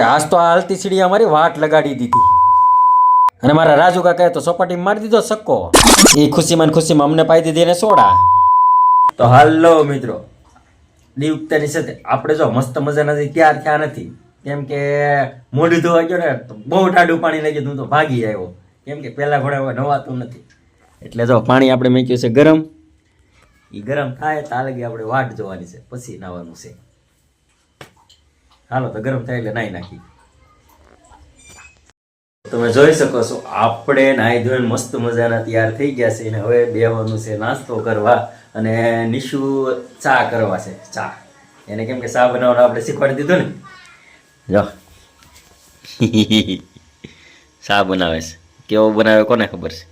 આજ તો આ હાલતી સીડી અમારી વાટ લગાડી દીધી. અને મારા રાજુ કાકાએ તો સપાટી મારી દીધો સક્કો. એ ખુશીમાં ખુશીમાં અમને પાઈ દીધી અને સોડા. તો હાલો મિત્રો દીવતાની સાથે આપણે જો મસ્ત મજાના જે તૈયાર થયા નથી? કેમ કે મોઢું ધોવા ગયો ને તો બહુ ટાઢું પાણી લાગી હું તો ભાગી આવ્યો. કેમ કે પહેલા ઘોડા હવે નવાતું નથી. એટલે જો પાણી આપણે મૂક્યું છે ગરમ. એ ગરમ થાય ત્યાં લગી આપણે વાટ જોવાની છે પછી નાવાનું છે. હાલો, તો ગરમ થાય એટલે નાહી નાખી. તમે જોઈ શકો છો, આપણે નાહી ધોઈને મસ્ત મજાના તૈયાર થઈ ગયા છે અને હવે બેવાનું છે નાસ્તો કરવા અને નિશુ ચા કરવા છે, ચા. એને કેમ કે ચા બનાવવાનું આપણે શીખવાડી દીધું ને? જો. ચા બનાવે છે. કેવો બનાવે કોને ખબર છે?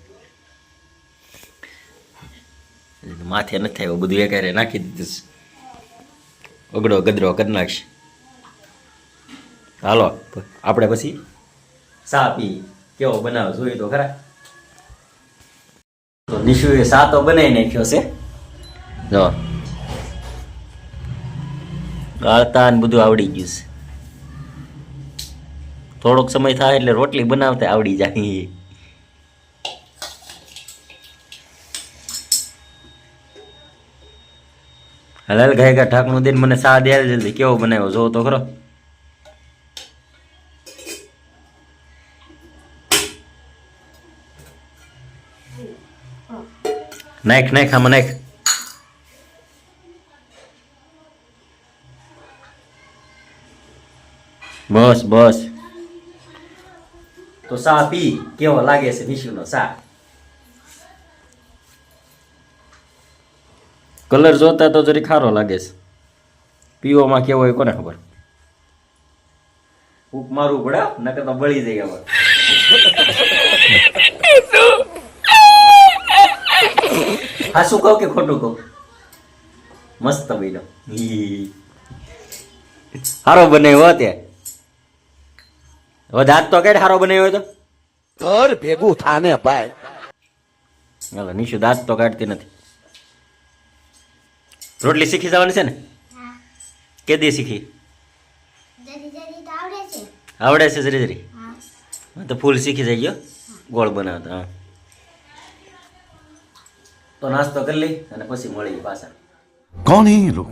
માથે નથી થાય એવું બધું એકારે નાખી દીધું છે. અગડો ગદરો કરી નાખશે. હાલો, આપણે પછી સા પી, કેવો બનાવો જોઈ તો ખરા. તો નિશુએ સા તો બનાવી નાખ્યો છે. જો. ગાળતા ને બધું આવડી ગયું છે. થોડોક સમય થાય એટલે રોટલી બનાવતા આવડી જાય. હલાલ ગાય ગા ઢાકણું મને સા દે જલ્દી, કેવો બનાવ્યો, જોવો તો ખરો. નાખ નાખ આમાં નાખ બસ બસ તો સા પી કેવો લાગે છે નિશુનો સા? કલર જોતા તો જરી ખારો લાગે છે. પીવામાં કેવો એ કોને ખબર? ઉપ મારું પડે નકર તો બળી જાય હવે. હા શું કહું કે ખોટું કહું? મસ્ત બન્યો. હારો બનાવ્યો તે હવે દાંત તો કઈ હારો બનાવ્યો તો? ઘર ભેગું થાને ભાઈ. હાલો નિશુ દાંત તો કાઢતી નથી. રોટલી શીખી જવાની છે ને? કેદી શીખી? જરી જરી તો આવડે છે. આવડે જરી જરી? તો ફૂલ શીખી જઈ ગયો? ગોળ બનાવતા હા. તો નાસ્તો કરી લઈ અને પછી મળી પાછા कौन है ये लोग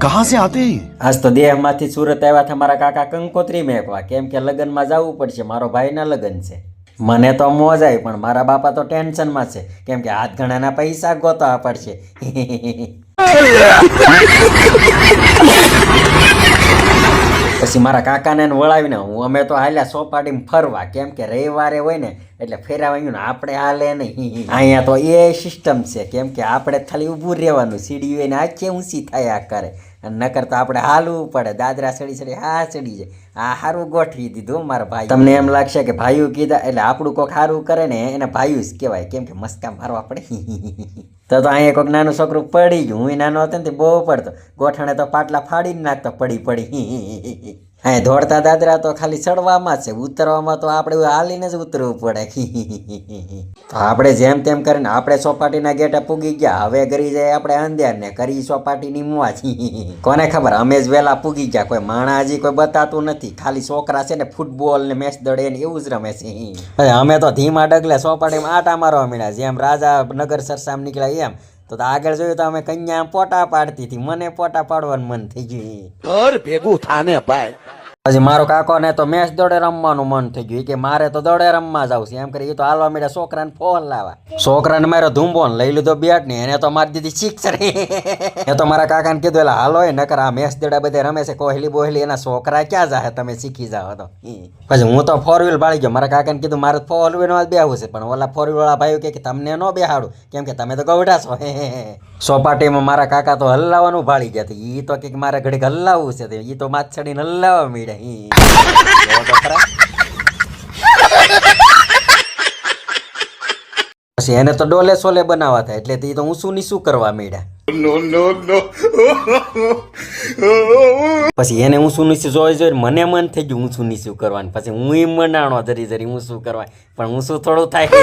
कहां से आते हैं ये? આજ તો દેહમાંથી સુરત આવ્યા હતા મારા કાકા કંકોત્રી મેકવા કેમ કે લગ્નમાં જવું પડશે મારો ભાઈના લગ્ન છે મને તો મોજ આવી પણ મારા બાપા તો ટેન્શનમાં છે કેમ કે હાથ ઘણાના પૈસા ગોતવા પડશે પછી મારા કાકાને વળાવીને હું અમે તો હાલ્યા સોપાટીમાં ફરવા. કેમ કે રવિવારે હોય ને, એટલે ફેરાવાયું ને આપણે હાલે નહીં. અહીંયા તો એ સિસ્ટમ છે. કેમ કે આપણે ખાલી ઊભું રહેવાનું. સીડી હોય ને આખી ઊંચી થયા કરે નકર તો આપણે હાલવું પડે. દાદરા ચડી ચડી હા ચડી જાય. આ સારું ગોઠવી દીધું મારા ભાઈ તમને એમ લાગશે કે ભાઈઓ કીધા એટલે આપણું કોક સારું કરે ને એને ભાઈઓ જ કહેવાય. કેમ કે મસ્કા મારવા પડે. તો તો અહીંયા કોઈક નાનું છોકરું પડી ગયું. હું નાનો હતો ને તે બહુ પડતો. ગોઠણે તો પાટલા ફાડીને નાખતો પડી પડી. અહીંયા દોડતા દાદરા તો ખાલી ચડવામાં છે. ઉતરવામાં તો આપણે હાલીને જ ઉતરવું પડે. તો આપણે જેમ તેમ કરીને આપણે ચોપાટીના ગેટે પૂગી ગયા. હવે કરી જાય આપણે અંધેર ને કરી ચોપાટીની મુવા કોને ખબર? અમે જ વહેલા પૂગી ગયા. કોઈ માણા હજી કોઈ બતાતું નથી. ખાલી છોકરા છે ને ફૂટબોલ ને મેચ દડે ને એવું જ રમે છે. અમે તો ધીમા ડગલે ચોપાટીમાં આટા મારવા મળ્યા જેમ રાજા નગર સરસામ નીકળ્યા એમ. તો આગળ જોયું તો અમે કન્યા પોટા પાડતી હતી. મને પોટા પાડવાનું મન થઈ ગયું ઘર ભેગું થાને ભાઈ. પછી મારો કાકો ને તો મેચ દોડે રમવાનું મન થઈ ગયું. કે મારે તો દોડે રમવા જાવ છે. એમ કરી એ તો હાલવા માંડ્યા. છોકરાને ફોન લાવવા. છોકરાને મારો ધૂંબો ને લઈ લીધો બેટ ને. એને તો મારી દીધી સિક્સર એ તો મારા કાકાને કીધું, એટલે હાલો એ, નકર આ મેચ દોડા બધે રમે છે. કોહલી બોહલી, એના છોકરા ક્યાં જાહે? તમે શીખી જાઓ તો. પછી હું તો ફોર વ્હીલ બાળી ગયો. મારા કાકાને કીધું, મારે ફોર વ્હીલમાં જ બેહવું છે. પણ ઓલા ફોર વ્હીલવાળા કહે કે, તમને ન બેહાડું. કેમ કે તમે તો ગવડા છો. સોપાટીમાં મારા કાકા તો હલ્લાવાનું ભાળી ગયા ઈ તો કે, મારે ઘડીક હલ્લાવવું છે. એ તો માછડીને હલ્લાવા મીડ્યા. ખરા. પછી એને તો ડોલે સોલે બનાવવા થાય એટલે તે તો ઊંચું નીચું કરવા માંડ્યા. પછી એને ઊંચું નીચું જોઈ જોઈ મને મન થઈ ગયું ઊંચું શું કરવાનું. પછી હું એમ મનાણો ધરી જરી શું કરવા પણ ઊંચું થોડું થાય?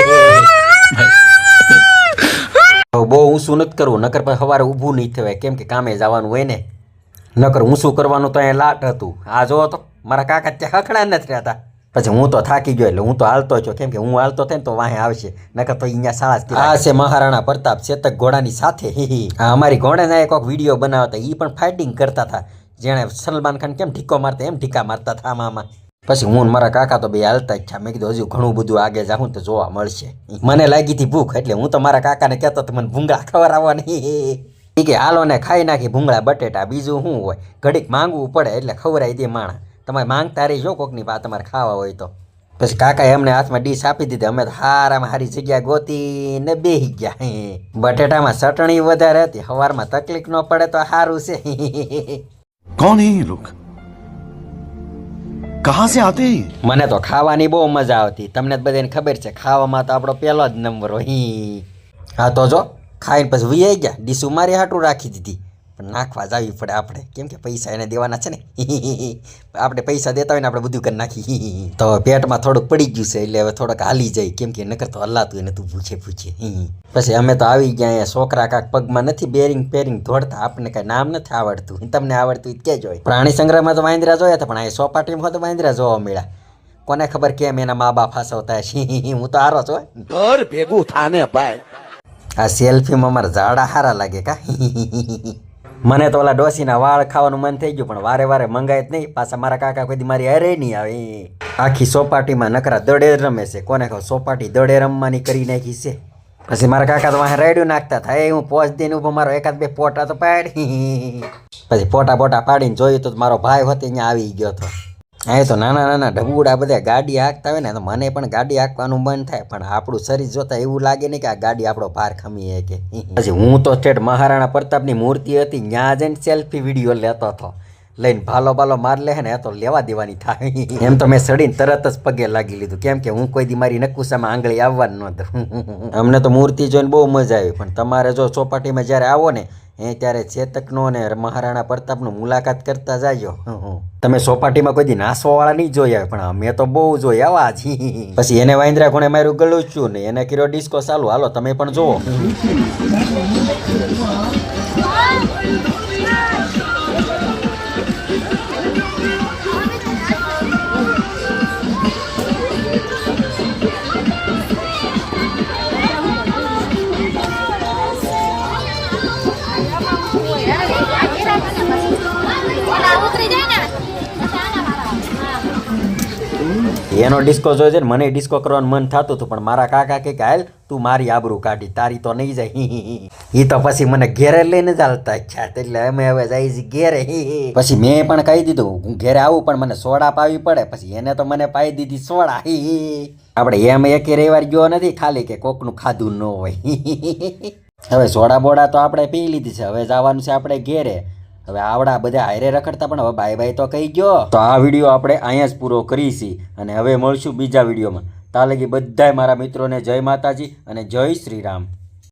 બહુ બહુ શું નથી કરવું નકર પછી સવારે ઊભું નહીં થવાય. કેમ કે કામે જવાનું હોય ને. નકર હું શું કરવાનું તો અહીંયા લાટ હતું. આ જોવો તો મારા કાકા ત્યાં હખણા નથી રહેતા. પછી હું તો થાકી ગયો એટલે હું તો હાલતો છું. કેમ કે હું હાલતો થઈને તો વાહે આવશે. નકર તો અહીંયા શાળા જ આ છે મહારાણા પ્રતાપ ચેતક ઘોડાની સાથે. આ અમારી ઘોડાના એક વીડિયો બનાવતા. એ પણ ફાઇટિંગ કરતા હતા. જેણે સલમાન ખાન કેમ ઢીકો મારતા એમ ઠીકા મારતા હતા આમાં પછી હું મારા કાકા તો બે હાલતા જ છે મેં કીધું હજુ ઘણું બધું આગે જાઉં તો જોવા મળશે. મને લાગી હતી ભૂખ એટલે હું તો મારા કાકાને કહેતો તો મને ભૂંગળા ખવડાવવાની. એ કે હાલો ને ખાઈ નાખી ભૂંગળા બટેટા બીજું શું હોય? ઘડીક માંગવું પડે એટલે ખવરાઈ દે માણા તમારે માંગતા રહી જો કોકની પા તમારે ખાવા હોય તો. પછી કાકાએ અમને હાથમાં ડીશ આપી દીધી. અમે હારામાં હારી જગ્યા ગોતીને બેહી ગયા. બટેટામાં ચટણી વધારે હતી. સવારમાં તકલીફ ન પડે તો સારું છે. કોણ હે લોક? કહા સે આતે મને તો ખાવાની બહુ મજા આવતી. તમને બધાને ખબર છે ખાવામાં તો આપણો પહેલો જ નંબર હોય. હા તો જો. ખાઈને પછી વી ગયા. ડીશું મારી હાટું રાખી દીધી. પણ નાખવા જાવી પડે આપણે. કેમ કે પૈસા એને દેવાના છે ને. આપણે પૈસા દેતા હોય ને આપણે બધું કરી નાખી તો પેટમાં થોડુંક પડી ગયું છે, એટલે હવે થોડોક હાલી જાય. કેમ કે નકર તો હલાતું એને તું પૂછે પૂછે પછી અમે તો આવી ગયા અહીંયા. છોકરા કાંક પગમાં નથી બેરિંગ પેરિંગ દોડતા આપણને કાંઈ નામ નથી આવડતું. તમને આવડતું હોય કેજો પ્રાણી સંગ્રહમાં તો વાંદરા જોયા હતા, પણ અહીંયા સોપાટીમાં તો વાંદરા જોવા મળ્યા. કોને ખબર કેમ એના મા બાપ ફસાવતા હશે? હું તો હારો છું. ઘર ભેગું થાને ભાઈ. આ સેલ્ફીમાં મારા ઝાડા હારા લાગે કા? મને તો ઓલા ડોસીના વાળ ખાવાનું મન થઈ ગયું, પણ વારે વારે મંગાય જ નહીં. પાછા મારા કાકા કોઈ મારી અરે નહીં આવે. આખી સોપાટીમાં નકરા દડે રમે છે. કોને કહું સોપાટી દડે રમવાની કરી નાખી છે. પછી મારા કાકા તો વાહે રેડ્યું નાખતા થાય હું પોચ દઈને ઊભો મારો એકાદ બે પોટા તો પાડી. પછી પોટા પોટા પાડીને જોયું તો મારો ભાઈ હોતે અહીંયા આવી ગયો હતો. અહીં તો નાના નાના ઢબુડા બધા ગાડી હાંકતા હોય ને, તો મને પણ ગાડી હાંકવાનું મન થાય, પણ આપણું શરીર જોતા એવું લાગે નહીં કે આ ગાડી આપણો ભાર ખમી કે પછી હું તો સ્ટેટ મહારાણા પ્રતાપની મૂર્તિ હતી ત્યાં જઈને સેલ્ફી વીડિયો લેતો હતો. લઈને ભાલો ભાલો માર લે ને તો લેવા દેવાની થાય. એમ તો મેં સડીને તરત જ પગે લાગી લીધું. કેમ કે હું કોઈ દી મારી નકુસામાં આંગળી આવવાનું નહોતું અમને તો મૂર્તિ જોઈને બહુ મજા આવી, પણ તમારે જો ચોપાટીમાં જ્યારે આવો ને એ ત્યારે ચેતકનો અને મહારાણા પ્રતાપનો મુલાકાત કરતા જાયો તમે સોપાટીમાં કોઈ દી નાસવાવાળા નહીં જોયા પણ અમે તો બહુ જોયા આવા જ. પછી એને વાંદરા કોને માર્યું? ગળું છું ને એને કર્યો ડિસ્કો ચાલુ. હાલો, તમે પણ જુઓ. એનો ડિસ્કો જોઈ છે ને મને ડિસ્કો કરવાનું મન થતું હતું, પણ મારા કાકા કે હાલ, તું મારી આબરૂ કાઢી, તારી તો નહીં જાય. એ તો પછી મને ઘેરે લઈને જ હાલતા ઈચ્છા, એટલે અમે હવે જાય છે ઘેરે. પછી મેં પણ કહી દીધું, હું ઘેરે આવું, પણ મને સોડા પાવી પડે. પછી એને તો મને પાઈ દીધી સોડા. આપણે એમ એક રવિવાર ગયો નથી ખાલી કે કોકનું ખાધું ન હોય. હવે સોડા બોડા તો આપણે પી લીધી છે, હવે જવાનું છે આપણે ઘેરે. હવે આવડા બધા હારે રખડતા પણ હવે બાય બાય તો કહી ગયો. તો આ વીડિયો આપણે અહીંયા જ પૂરો કરીશી અને હવે મળશું બીજા વિડીયોમાં. તાલગી બધાય મારા મિત્રોને જય માતાજી અને જય શ્રી રામ